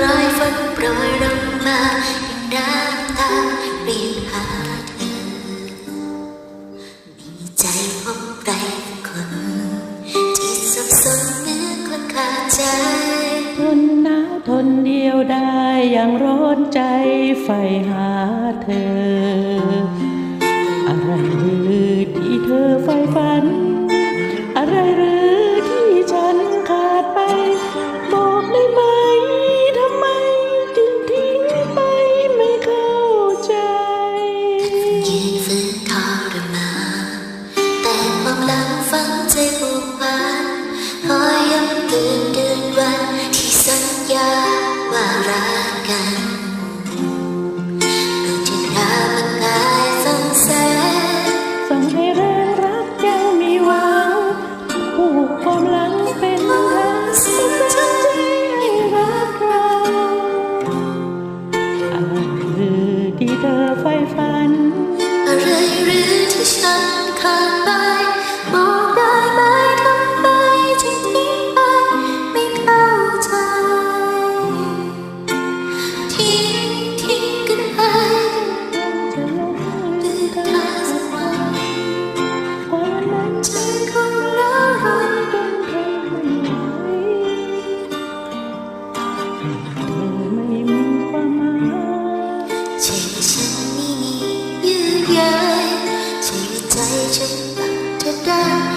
ปล่อยฝนโปรยลงมาอย่างน้ำตาเรียกหาเธอมีใจพบใครคนที่สับสนเหนื้อกลังคาใจ ทนหนาวทนเดียวได้อย่างร้อนใจใฝ่หาเธอ to today.